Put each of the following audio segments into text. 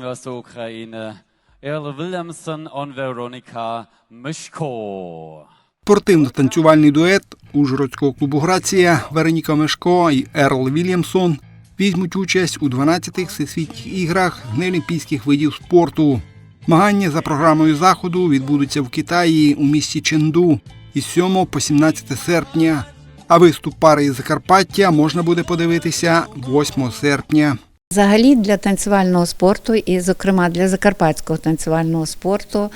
wir aus der Ukraine Erle Williamson und Veronika Mischko. Спортивно-танцювальний дует Ужгородського клубу Грація Вероніка Мешко і Ерл Вільямсон візьмуть участь у 12-х всесвітніх іграх неолімпійських видів спорту. Змагання за програмою заходу відбудуться в Китаї у місті Ченду із 7 по 17 серпня. А виступ пари із Закарпаття можна буде подивитися 8 серпня. Взагалі для танцювального спорту, і, зокрема, для закарпатського танцювального спорту,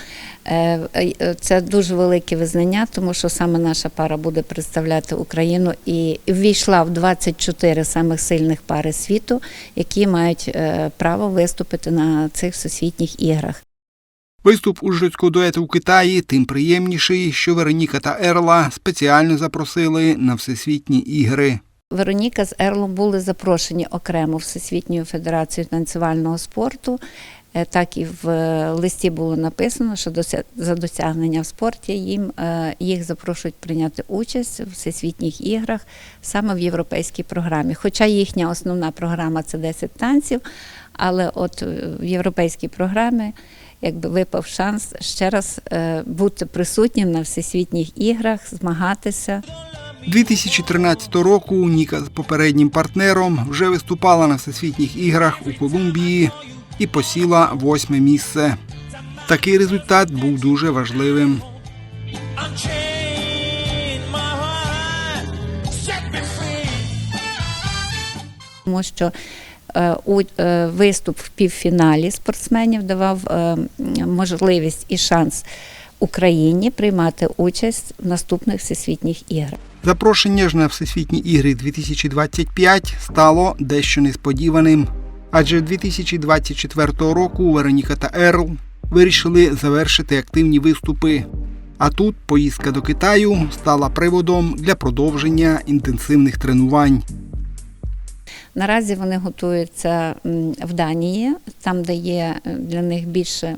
е, е, це дуже велике визнання, тому що саме наша пара буде представляти Україну і ввійшла в 24 самих сильних пари світу, які мають е, право виступити на цих всесвітніх іграх. Виступ ужгородського дуету у Китаї тим приємніший, що Вероніка та Ерла спеціально запросили на всесвітні ігри. Вероніка з Ерлом були запрошені окремо Всесвітньою федерацією танцювального спорту. Е, Так і в е, листі було написано, що за досягнення в спорті їм е, їх запрошують прийняти участь в всесвітніх іграх саме в європейській програмі. Хоча їхня основна програма це 10 танців, але от в європейській програмі якби випав шанс ще раз бути присутнім на всесвітніх іграх, змагатися. 2013 року Ніка з попереднім партнером вже виступала на всесвітніх іграх у Колумбії і посіла восьме місце. Такий результат був дуже важливим. Тому що е, у е, виступ в півфіналі спортсменів давав е, можливість і шанс Україні приймати участь в наступних всесвітніх іграх. Запрошення ж на всесвітні ігри 2025 стало дещо несподіваним, адже 2024 року Вероніка та Ерл вирішили завершити активні виступи. А тут поїздка до Китаю стала приводом для продовження інтенсивних тренувань. Наразі вони готуються в Данії, там де є е, для них більше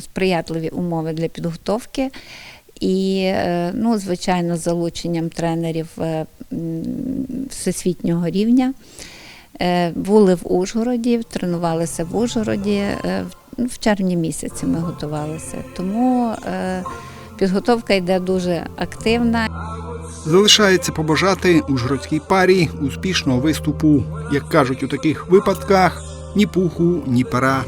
сприятливі умови для підготовки. І, е, ну, звичайно, з залученням тренерів е, всесвітнього рівня. Е, Були в Ужгороді, тренувалися в Ужгороді. е, в- червні місяці ми готувалися. Тому підготовка йде дуже активна. Залишається побажати ужгородській парі успішного виступу. Як кажуть у таких випадках, ні пуху, ні пера.